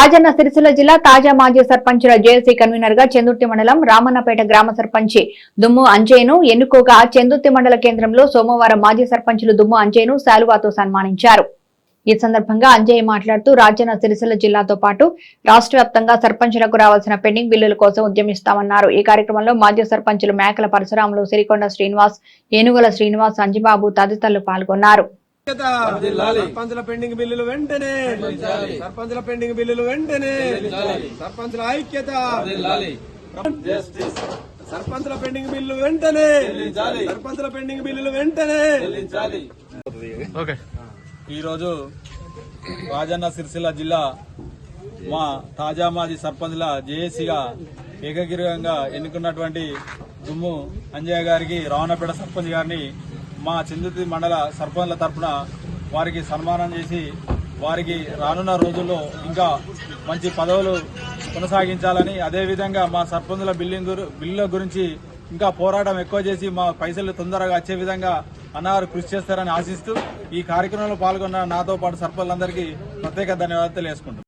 రాజన్న సిరిసిల్ల జిల్లా తాజా మాజీ సర్పంచుల జేఏసీ కన్వీనర్గా చెందుర్తి మండలం రామన్నపేట గ్రామ సర్పంచి దుమ్ము అంజయ్యను ఎన్నుకోగా చెందుర్తి మండల కేంద్రంలో సోమవారం మాజీ సర్పంచులు దుమ్ము అంజయ్యను శాలువాతో సన్మానించారు. ఈ సందర్భంగా అంజయ్య మాట్లాడుతూ రాజన్న సిరిసిల్ల జిల్లాతో పాటు రాష్ట్ర వ్యాప్తంగా సర్పంచులకు రావాల్సిన పెండింగ్ బిల్లుల కోసం ఉద్యమిస్తామన్నారు. ఈ కార్యక్రమంలో మాజీ సర్పంచులు మేకల పరశురాములు సిరికొండ శ్రీనివాస్ ఏనుగుల శ్రీనివాస్ అంజిబాబు తదితరులు పాల్గొన్నారు. ఐక్యత సర్పంచుల పెండింగ్ బిల్లులు వెంటనే. సర్పంచుల పెండింగ్ బిల్లులు వెంటనే. సర్పంచుల ఐక్యత. సర్పంచుల పెండింగ్ బిల్లు వెంటనే. సర్పంచుల పెండింగ్ బిల్లులు వెంటనే. ఈరోజు రాజన్న సిరిసిల్ల జిల్లా మా తాజా మాజీ సర్పంచ్ల జేఏసీగా ఏకగ్రీవంగా ఎన్నుకున్నటువంటి దుమ్ము అంజయ్య గారికి రావణపేట సర్పంచ్ గారిని మా చిందుతి మండల సర్పంచ్ల తరఫున వారికి సన్మానం చేసి వారికి రానున్న రోజుల్లో ఇంకా మంచి పదవులు కొనసాగించాలని అదేవిధంగా మా సర్పంచుల బిల్లింగ్ బిల్లుల గురించి ఇంకా పోరాటం ఎక్కువ చేసి మా పైసలు తొందరగా వచ్చే విధంగా అన్నారు కృషి చేస్తారని ఆశిస్తూ ఈ కార్యక్రమంలో పాల్గొన్న నాతో పాటు సర్పంచులందరికీ ప్రత్యేక ధన్యవాదాలు తెలియజేసుకుంటున్నాను.